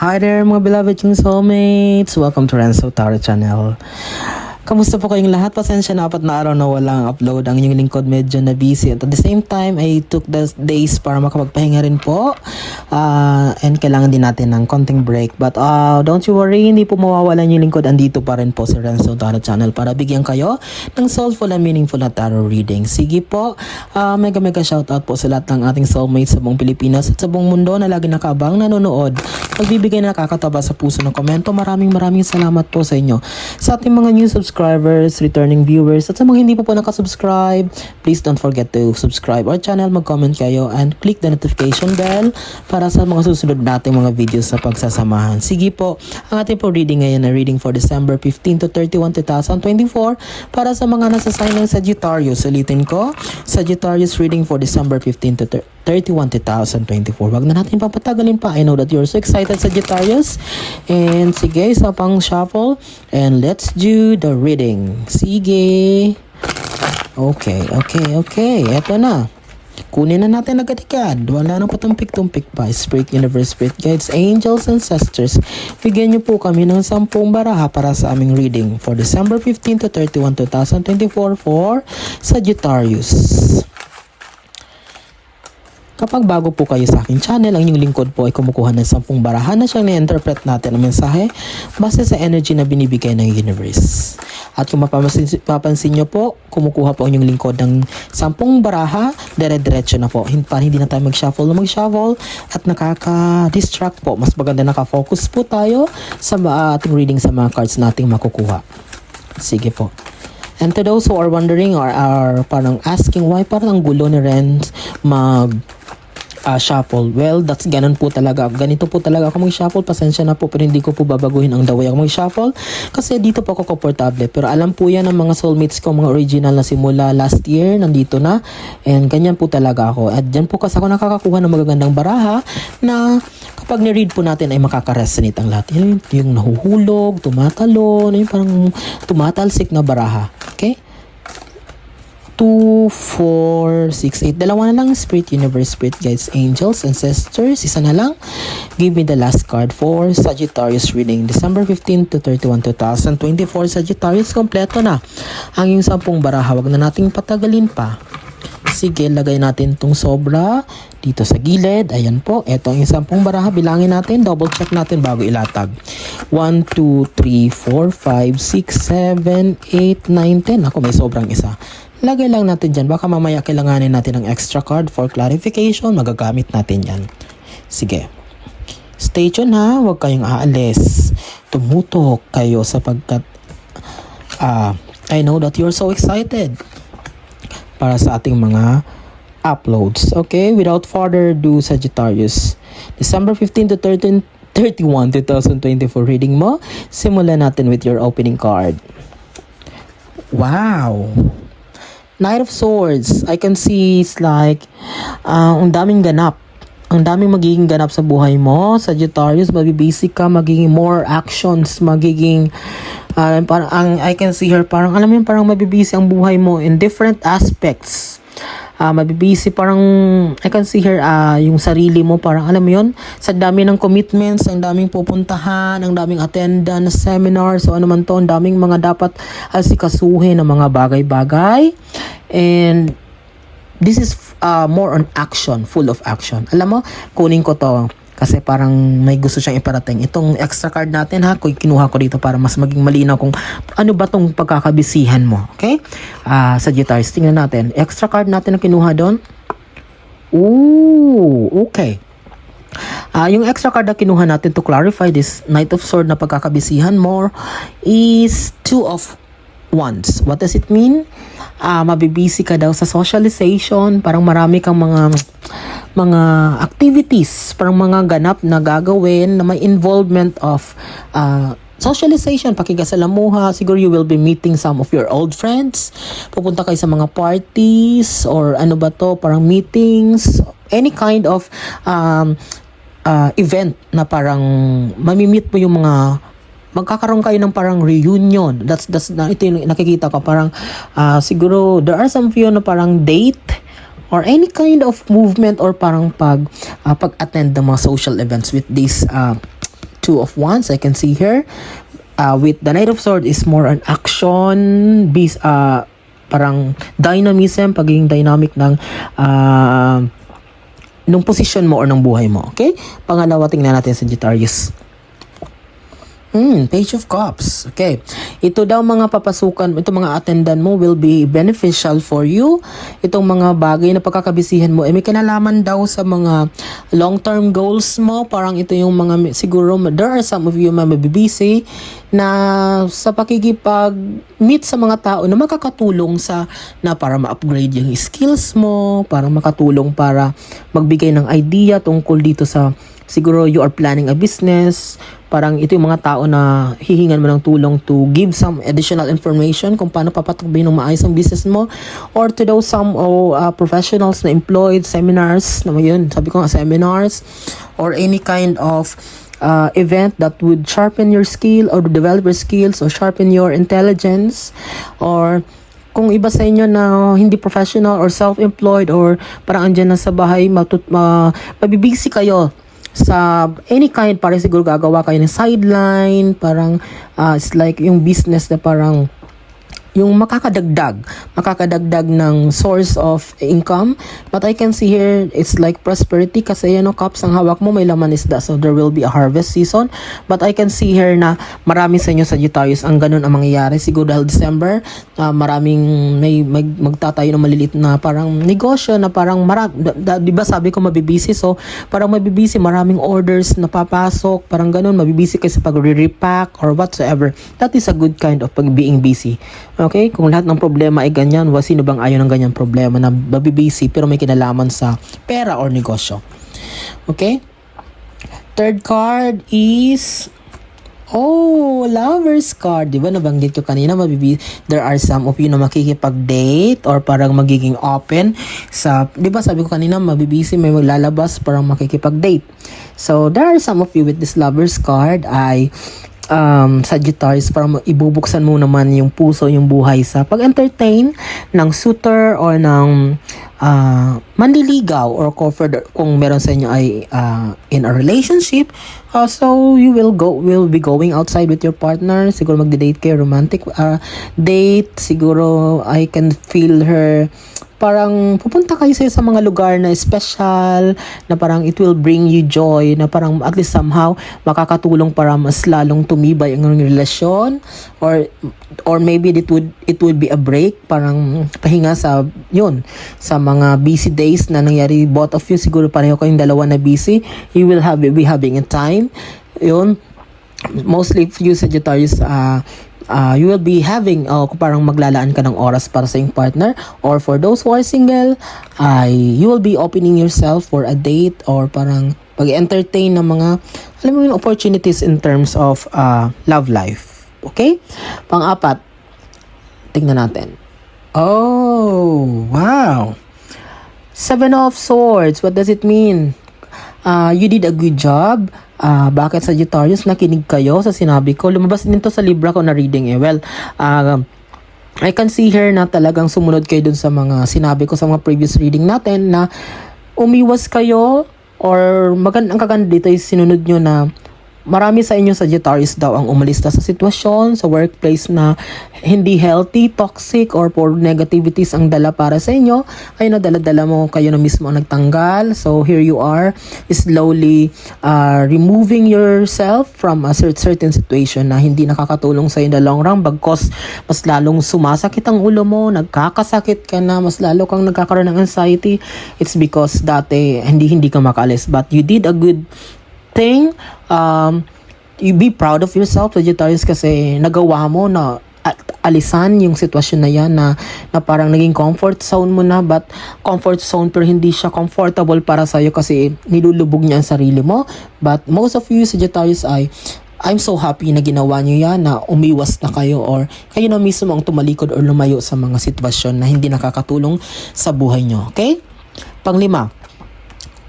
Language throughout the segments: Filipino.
Hi there mga beloved yung soulmates! Welcome to Renzo Taro Channel. Kamusta po kayong lahat? Pasensya na apat na araw na walang upload ang inyong lingkod medyo na busy. At at the same time, I took the days para makapagpahinga rin po. Ah, and kailangan din natin ng konting break. But uh, don't you worry, hindi po mawawalan yung lingkod. Andito pa rin po sa Renzo Taro Channel para bigyan kayo ng soulful and meaningful na tarot reading. Sige po, ah, mega mega shoutout po sa lahat ng ating soulmates sa buong Pilipinas at sa buong mundo na lagi nakaabang nanonood. Magbibigay na nakakataba sa puso ng komento. Maraming maraming salamat po sa inyo. Sa ating mga new subscribers, returning viewers, at sa mga hindi po po nakasubscribe, please don't forget to subscribe our channel, mag-comment kayo, and click the notification bell para sa mga susunod nating mga videos sa pagsasamahan. Sige po, ang ating po reading ngayon na reading for December 15 to 31, 2024 para sa mga nasa sign ng Sagittarius. Ulitin ko, Sagittarius reading for December 15 to 31, 2024. Wag na natin papatagalin pa. I know that you're so excited, Sagittarius. And sige, isa pang shuffle. And let's do the reading. Sige. Okay, okay, okay. Eto na. Kunin na natin agad-agad. Wala na patumpik-tumpik pa. Spirit Universe, Spirit Guides, Angels, Ancestors. Bigyan niyo po kami ng sampung baraha para sa aming reading for December 15 to 31, 2024 for Sagittarius. Kapag bago po kayo sa aking channel, ang inyong lingkod po ay kumukuha ng sampung barahan na siyang na-interpret natin ang mensahe base sa energy na binibigay ng universe. At kung mapapansin, mapapansin nyo po, kumukuha po ang inyong lingkod ng sampung baraha, dire-diretso na po. Para hindi na tayo mag-shuffle na mag-shuffle at nakaka-distract po. Mas maganda nakafocus po tayo sa uh, ating reading sa mga cards nating makukuha. Sige po. And to those who are wondering or are parang asking why parang ang gulo ni Renz mag ah, shuffle. Well, that's ganun po talaga. Ganito po talaga ako mag-shuffle. Pasensya na po pero hindi ko po babaguhin ang the way ako mag-shuffle kasi dito po ako komportable. Pero alam po yan ng mga soulmates ko, mga original na simula last year, nandito na. And ganyan po talaga ako. At dyan po kasi ako nakakakuha ng magagandang baraha na kapag ni-read po natin ay makaka-resonate ang lahat. Yung, yung nahuhulog, tumatalon, yung parang tumatalsik na baraha. Okay? 2, 4, 6, 8. Dalawa na lang Spirit Universe, Spirit Guides, Angels, Ancestors. Isa na lang. Give me the last card for Sagittarius reading. December 15 to 31, 2024. Sagittarius, kompleto na. Ang yung sampung baraha, wag na nating patagalin pa. Sige, lagay natin tong sobra dito sa gilid. Ayan po. Ito ang isang pong baraha. Bilangin natin. Double check natin bago ilatag. 1, 2, 3, 4, 5, 6, 7, 8, 9, 10. Ako may sobrang isa. Lagay lang natin dyan. Baka mamaya kailanganin natin ng extra card for clarification. Magagamit natin yan. Sige. Stay tuned ha. Huwag kayong aalis. Tumutok kayo sapagkat ah I know that you're so excited para sa ating mga uploads. Okay, without further ado, Sagittarius, December 15 to 13, 31, 2024 reading mo, simulan natin with your opening card. Wow! Knight of Swords, I can see it's like, uh, ang daming ganap. Ang daming magiging ganap sa buhay mo. Sagittarius, mabibasic ka, magiging more actions, magiging, uh, parang, ang, I can see her, parang, alam mo parang mabibisi ang buhay mo in different aspects. Uh, mabibisi, parang, I can see her, uh, yung sarili mo, parang, alam mo yun, sa dami ng commitments, ang daming pupuntahan, ang daming attendan na seminar, so ano man to, ang daming mga dapat asikasuhin ng mga bagay-bagay. And, this is uh, more on action, full of action. Alam mo, kunin ko to kasi parang may gusto siyang iparating. Itong extra card natin ha, kinuha ko dito para mas maging malinaw kung ano ba tong pagkakabisihan mo. Okay? Ah, Sagittarius, tingnan natin. Extra card natin na kinuha doon. Ooh, okay. Ah, yung extra card na kinuha natin to clarify this Knight of Sword na pagkakabisihan more is two of wands. What does it mean? Ah, mabibisi ka daw sa socialization, parang marami kang mga mga activities, parang mga ganap na gagawin na may involvement of ah, socialization, pakikasalamuha, siguro you will be meeting some of your old friends, pupunta kayo sa mga parties, or ano ba to, parang meetings, any kind of um, uh, event na parang mamimit mo yung mga magkakaroon kayo ng parang reunion. That's that's ito yung nakikita ko. Parang ah, siguro there are some few na parang date or any kind of movement or parang pag ah, pag-attend ng mga social events with these ah, two of wands. I can see here uh, with the knight of sword is more an action bis uh, parang dynamism pagiging dynamic ng uh, nung position mo or ng buhay mo. Okay? Pangalawa tingnan natin sa Sagittarius Hmm, Page of Cups. Okay. Ito daw mga papasukan, ito mga attendant mo will be beneficial for you. Itong mga bagay na pagkakabisihan mo, eh, may kinalaman daw sa mga long-term goals mo. Parang ito yung mga, siguro, there are some of you na mabibisi na sa pakikipag-meet sa mga tao na makakatulong sa, na para ma-upgrade yung skills mo, para makatulong para magbigay ng idea tungkol dito sa siguro you are planning a business, parang ito yung mga tao na hihingan mo ng tulong to give some additional information kung paano papatakbin ng maayos ang business mo. Or to those some oh, uh, professionals na employed, seminars, na yun, sabi ko nga seminars or any kind of uh, event that would sharpen your skill or develop your skills or sharpen your intelligence. Or kung iba sa inyo na hindi professional or self-employed or parang andyan na sa bahay, matut, ma, mabibisi kayo sa any kind, parang siguro gagawa kayo ng sideline, parang uh, it's like yung business na parang yung makakadagdag, makakadagdag ng source of income. But I can see here, it's like prosperity kasi yan o, cups ang hawak mo, may laman isda. So there will be a harvest season. But I can see here na marami sa inyo Sagittarius ang ganun ang mangyayari. Siguro dahil December, uh, maraming may, may magtatayo ng malilit na parang negosyo na parang marami, di ba sabi ko mabibisi? So parang mabibisi, maraming orders na papasok, parang ganun, mabibisi kayo sa pag-repack or whatsoever. That is a good kind of pag being busy. Okay? Kung lahat ng problema ay ganyan, wa sino bang ayaw ng ganyan problema na mabibisi pero may kinalaman sa pera or negosyo. Okay? Third card is Oh, lover's card. Di ba nabanggit ko kanina, mabibi, there are some of you na makikipag-date or parang magiging open sa, di ba sabi ko kanina, mabibisi, may maglalabas, parang makikipag-date. So, there are some of you with this lover's card ay um, Sagittarius para ibubuksan mo naman yung puso, yung buhay sa pag-entertain ng suitor or ng uh, manliligaw or covered kung meron sa inyo ay uh, in a relationship. Uh, so you will go will be going outside with your partner. Siguro magde-date kayo romantic uh, date. Siguro I can feel her parang pupunta kayo sa, sa mga lugar na special, na parang it will bring you joy, na parang at least somehow makakatulong para mas lalong tumibay ang relasyon. Or or maybe it would it would be a break, parang pahinga sa yun, sa mga busy days na nangyari. Both of you siguro pareho kayong dalawa na busy, you will have be having a time. Yun, mostly if you Sagittarius uh, uh, you will be having uh, parang maglalaan ka ng oras para sa iyong partner or for those who are single ay you will be opening yourself for a date or parang pag-entertain ng mga alam mo yung opportunities in terms of uh, love life. Okay? Pang-apat tingnan natin. Oh wow. Seven of swords what does it mean? Uh, you did a good job uh, bakit Sagittarius? Nakinig kayo sa sinabi ko. Lumabas din sa libra ko na reading eh. Well uh, I can see here na talagang sumunod kayo dun sa mga sinabi ko sa mga previous reading natin na umiwas kayo or magandang kaganda dito is sinunod nyo na Marami sa inyo Sagittarius daw ang umalis na sa sitwasyon, sa workplace na hindi healthy, toxic, or for negativities ang dala para sa inyo, ay nadala-dala mo kayo na mismo ang nagtanggal. So here you are, slowly uh, removing yourself from a certain situation na hindi nakakatulong sa in the long run bagkos mas lalong sumasakit ang ulo mo, nagkakasakit ka na, mas lalo kang nagkakaroon ng anxiety. It's because dati hindi hindi ka makalis but you did a good thing, um, you be proud of yourself, Sagittarius, kasi nagawa mo na at alisan yung sitwasyon na yan na, na parang naging comfort zone mo na but comfort zone pero hindi siya comfortable para sa'yo kasi nilulubog niya ang sarili mo but most of you Sagittarius ay I'm so happy na ginawa niyo yan na umiwas na kayo or kayo na mismo ang tumalikod or lumayo sa mga sitwasyon na hindi nakakatulong sa buhay niyo. Okay? Panglima,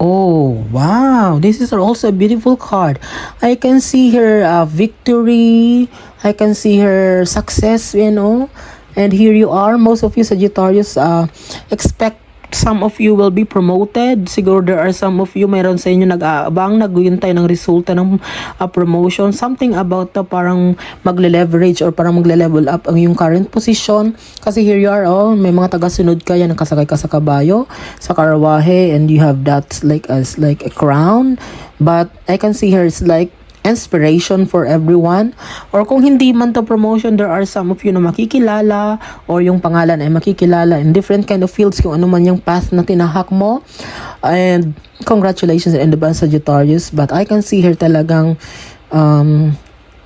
Oh, wow. This is also a beautiful card. I can see her uh, victory. I can see her success, you know. And here you are. Most of you Sagittarius uh, expect some of you will be promoted. Siguro there are some of you, mayroon sa inyo nag-aabang, naghihintay ng resulta ng uh, promotion. Something about the parang magle-leverage or parang magle-level up ang yung current position. Kasi here you are, oh, may mga taga-sunod ka yan, nakasakay ka sa kabayo, sa karawahe, and you have that like as like a crown. But I can see here it's like inspiration for everyone or kung hindi man to promotion there are some of you na makikilala or yung pangalan ay makikilala in different kind of fields kung ano man yung path na tinahak mo and congratulations in advance Sagittarius but I can see here talagang um,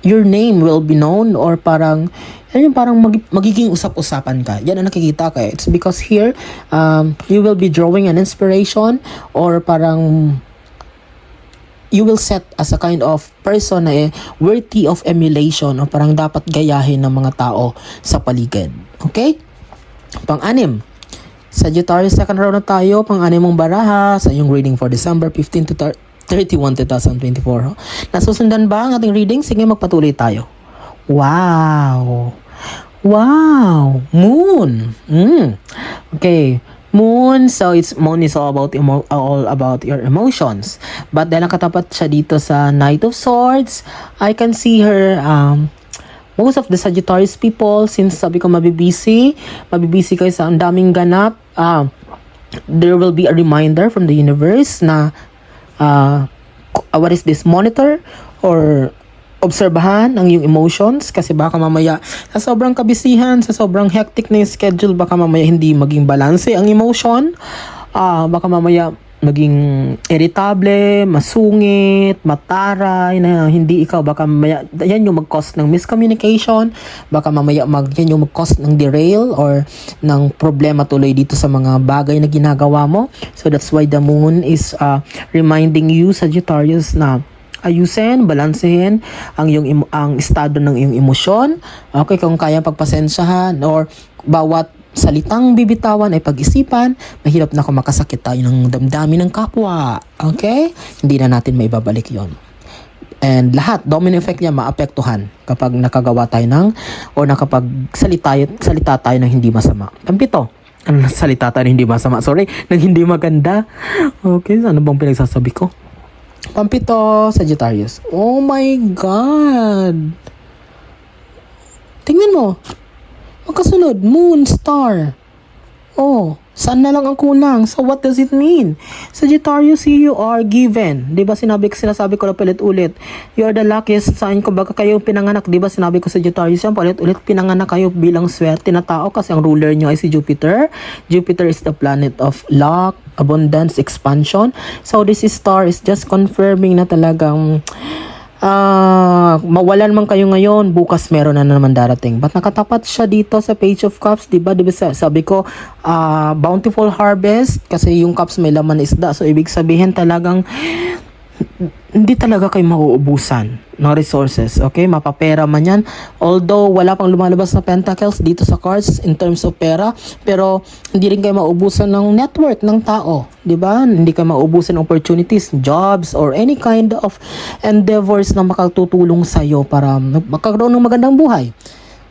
your name will be known or parang yan yung parang mag- magiging usap-usapan ka. Yan ang nakikita ka. eh. It's because here, um, you will be drawing an inspiration or parang you will set as a kind of person na eh, worthy of emulation o parang dapat gayahin ng mga tao sa paligid. Okay? Pang-anim, Sagittarius second round na tayo, pang-anim mong baraha sa iyong reading for December 15 to thir- 31, 2024. ho. Nasusundan ba ang ating reading? Sige, magpatuloy tayo. Wow! Wow! Moon! Mm. Okay. Moon, so it's moon is all about emo- all about your emotions. But dahil nakatapat siya dito sa Knight of Swords, I can see her um most of the Sagittarius people since sabi ko mabibisi, mabibisi kayo sa ang daming ganap, ah there will be a reminder from the universe na uh, what is this monitor or obserbahan ang iyong emotions kasi baka mamaya sa sobrang kabisihan, sa sobrang hectic na schedule, baka mamaya hindi maging balanse ang emotion. Ah, baka mamaya maging irritable, masungit, mataray, na hindi ikaw, baka mamaya, yan yung mag-cause ng miscommunication, baka mamaya mag, yan yung mag-cause ng derail or ng problema tuloy dito sa mga bagay na ginagawa mo. So that's why the moon is uh, reminding you, Sagittarius, na ayusin, balansehin ang yung ang estado ng iyong emosyon. Okay, kung kaya pagpasensyahan or bawat salitang bibitawan ay pag-isipan, mahirap na kung makasakit tayo ng damdamin ng kapwa. Okay? Hindi na natin maibabalik yon. And lahat, domino effect niya maapektuhan kapag nakagawa tayo ng o nakapag salita, salita tayo ng hindi masama. Ang pito, ang salita tayo ng hindi masama. Sorry, ng hindi maganda. Okay, ano bang pinagsasabi ko? Pampito, Sagittarius. Oh my God! Tingnan mo. Magkasunod. Moon, star. Oh, sun na lang ang kulang. So what does it mean? Sagittarius, you are given. Di ba sinabi ko, sinasabi ko na ulit-ulit. You are the luckiest sign. Kung baga kayo pinanganak, di ba sinabi ko sa Sagittarius yan, ulit-ulit pinanganak kayo bilang swerte na tao kasi ang ruler nyo ay si Jupiter. Jupiter is the planet of luck, abundance, expansion. So this is star is just confirming na talagang ah mawalan man kayo ngayon, bukas meron na naman darating. But nakatapat siya dito sa Page of Cups, 'di ba? 'Di ba sa- sabi ko, ah bountiful harvest kasi yung cups may laman isda. So ibig sabihin talagang hindi talaga kayo mauubusan ng resources, okay? Mapapera man yan. Although wala pang lumalabas na pentacles dito sa cards in terms of pera, pero hindi rin kayo mauubusan ng network ng tao, ba? Hindi kayo mauubusan ng opportunities, jobs, or any kind of endeavors na makatutulong sa'yo para magkakaroon ng magandang buhay.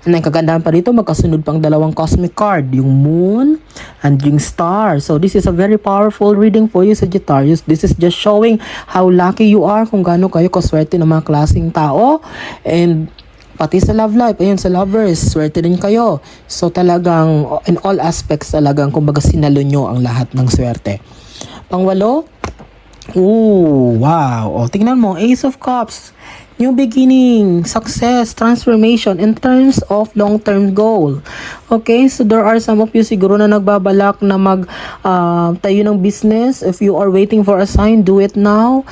And ang kagandahan pa dito, magkasunod pang dalawang cosmic card, yung moon and yung star. So this is a very powerful reading for you, Sagittarius. This is just showing how lucky you are kung gaano kayo kaswerte ng mga klaseng tao. And pati sa love life, ayun sa lovers, swerte din kayo. So talagang in all aspects talagang kumbaga sinalo nyo ang lahat ng swerte. Pangwalo, Ooh, wow. O, tingnan mo, Ace of Cups. New beginning, success, transformation in terms of long-term goal. Okay, so there are some of you siguro na nagbabalak na mag ah, tayo ng business. If you are waiting for a sign, do it now.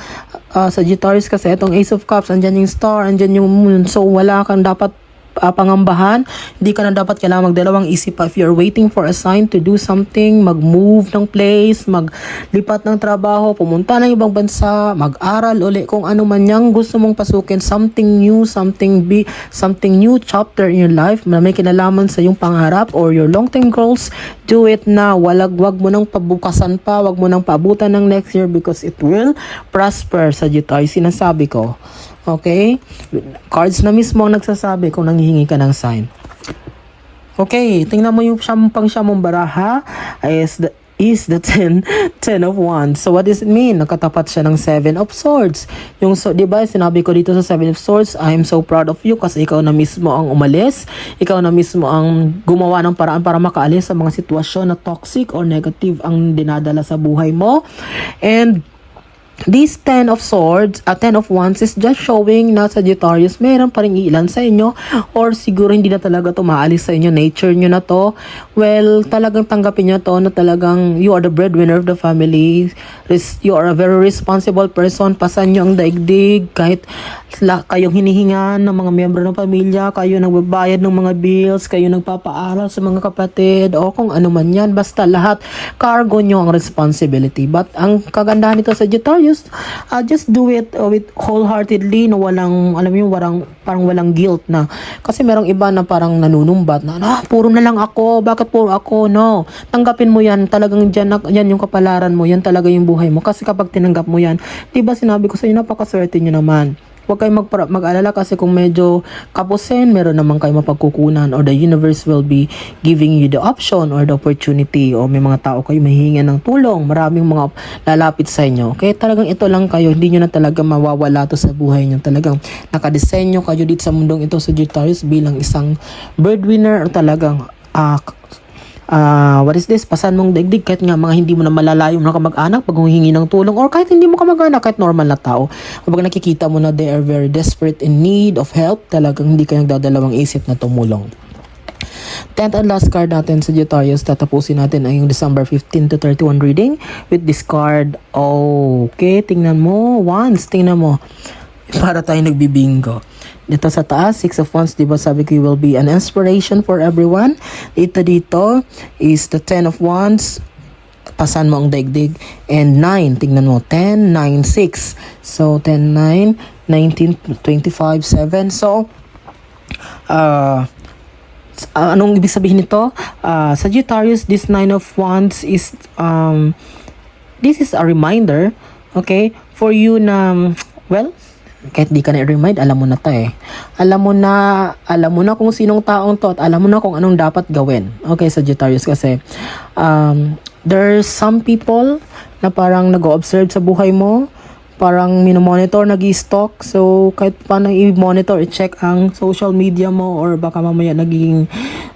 Uh, Sagittarius kasi itong Ace of Cups, andyan yung star, andyan yung moon. So wala kang dapat uh, pangambahan. Hindi ka na dapat kailangan magdalawang isip pa. If you're waiting for a sign to do something, mag-move ng place, maglipat ng trabaho, pumunta ng ibang bansa, mag-aral uli, kung ano man yang gusto mong pasukin, something new, something be, something new chapter in your life na may kinalaman sa yung pangarap or your long-term goals, do it na. Walag, wag mo nang pabukasan pa, wag mo nang paabutan ng next year because it will prosper, Sagittarius. Sinasabi ko. Okay? Cards na mismo ang nagsasabi kung nanghihingi ka ng sign. Okay, tingnan mo yung siyam, pang siyamong baraha is the is the 10, 10 of Wands. So what does it mean? Nakatapat siya ng 7 of Swords. Yung, so, di ba, sinabi ko dito sa 7 of Swords, I'm so proud of you kasi ikaw na mismo ang umalis. Ikaw na mismo ang gumawa ng paraan para makaalis sa mga sitwasyon na toxic or negative ang dinadala sa buhay mo. And This Ten of Swords, a Ten of Wands is just showing na Sagittarius, meron pa rin ilan sa inyo or siguro hindi na talaga to maalis sa inyo, nature nyo na to. Well, talagang tanggapin nyo to na talagang you are the breadwinner of the family. You are a very responsible person. Pasan nyo ang daigdig kahit kayong hinihingan ng mga miyembro ng pamilya, kayo nagbabayad ng mga bills, kayo nagpapaaral sa mga kapatid o kung ano man yan. Basta lahat, cargo nyo ang responsibility. But ang kagandahan nito sa Sagittarius, uh, just do it uh, with wholeheartedly na walang, alam mo warang, parang walang guilt na. Kasi merong iba na parang nanunumbat na, ah, puro na lang ako, bakit puro ako? No. Tanggapin mo yan, talagang dyan, na- yan yung kapalaran mo, yan talaga yung buhay mo. Kasi kapag tinanggap mo yan, di ba sinabi ko sa inyo, napakaswerte nyo naman. Huwag kayong magpara- mag-alala kasi kung medyo kapusin, meron naman kayo mapagkukunan or the universe will be giving you the option or the opportunity o may mga tao kayo mahihingan ng tulong. Maraming mga lalapit sa inyo. Okay? Talagang ito lang kayo. Hindi nyo na talaga mawawala to sa buhay nyo. Talagang nakadesenyo kayo dito sa mundong ito sa Sagittarius bilang isang breadwinner or talagang ah, ah what is this? Pasan mong daigdig kahit nga mga hindi mo na malalayo mga kamag-anak pag humingi ng tulong or kahit hindi mo kamag-anak kahit normal na tao. Kapag nakikita mo na they are very desperate in need of help, talagang hindi ka nagdadalawang isip na tumulong. Tenth and last card natin sa Sagittarius, tatapusin natin ay yung December 15 to 31 reading with this card. Okay, tingnan mo. Once, tingnan mo. Para tayo nagbibingo. Dito sa taas, Six of Wands, di ba sabi ko will be an inspiration for everyone. Dito dito is the Ten of Wands, pasan mo ang daigdig. And 9, tingnan mo, 10, 9, 6. So, 10, 9, 19, 25, 7. So, uh, uh, anong ibig sabihin nito? Uh, Sagittarius, this Nine of Wands is, um, this is a reminder, okay, for you na, well, kahit di ka na-remind, alam mo na to eh. Alam mo na, alam mo na kung sinong taong to at alam mo na kung anong dapat gawin. Okay, Sagittarius, kasi um, there's some people na parang nag-observe sa buhay mo, parang minomonitor, nag stalk So, kahit paano i-monitor, i-check ang social media mo or baka mamaya nagiging,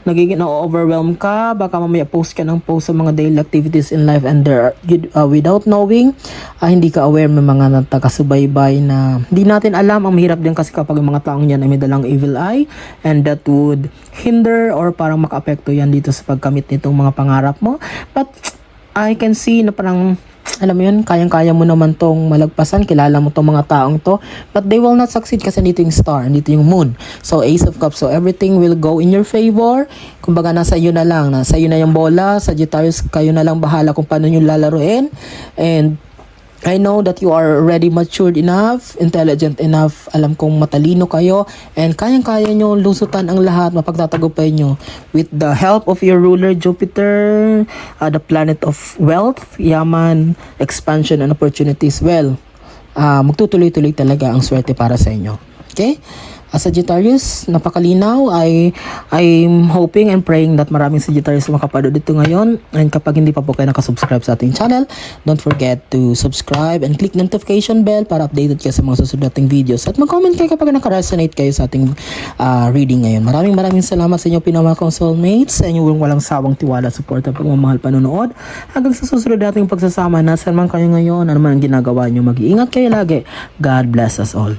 nagiging na-overwhelm ka, baka mamaya post ka ng post sa mga daily activities in life and there, uh, without knowing, ah, hindi ka aware may mga nagtakasubaybay na hindi natin alam. Ang mahirap din kasi kapag yung mga taong yan ay may dalang evil eye and that would hinder or parang makaapekto yan dito sa pagkamit nitong mga pangarap mo. But, I can see na parang alam mo yun, kayang-kaya mo naman tong malagpasan, kilala mo tong mga taong to, but they will not succeed kasi dito yung star, dito yung moon. So, Ace of Cups, so everything will go in your favor. Kumbaga, nasa iyo na lang, nasa iyo na yung bola, Sagittarius, kayo na lang bahala kung paano nyo lalaruin. And, I know that you are already matured enough, intelligent enough, alam kong matalino kayo, and kayang-kaya nyo lusutan ang lahat, mapagtatagupay nyo with the help of your ruler Jupiter, uh, the planet of wealth, yaman, expansion, and opportunities. Well, uh, magtutuloy-tuloy talaga ang swerte para sa inyo. Okay? As Sagittarius, napakalinaw. I, I'm hoping and praying that maraming Sagittarius makapanood dito ngayon. And kapag hindi pa po kayo nakasubscribe sa ating channel, don't forget to subscribe and click notification bell para updated kayo sa mga susunod nating videos. At mag-comment kayo kapag nakaresonate kayo sa ating ah, reading ngayon. Maraming maraming salamat sa inyo pinamahal kong soulmates, sa inyong walang sawang tiwala, support at pagmamahal panonood. Hanggang sa susunod nating pagsasama, nasan man kayo ngayon, ano man ang ginagawa nyo, mag-iingat kayo lagi. God bless us all.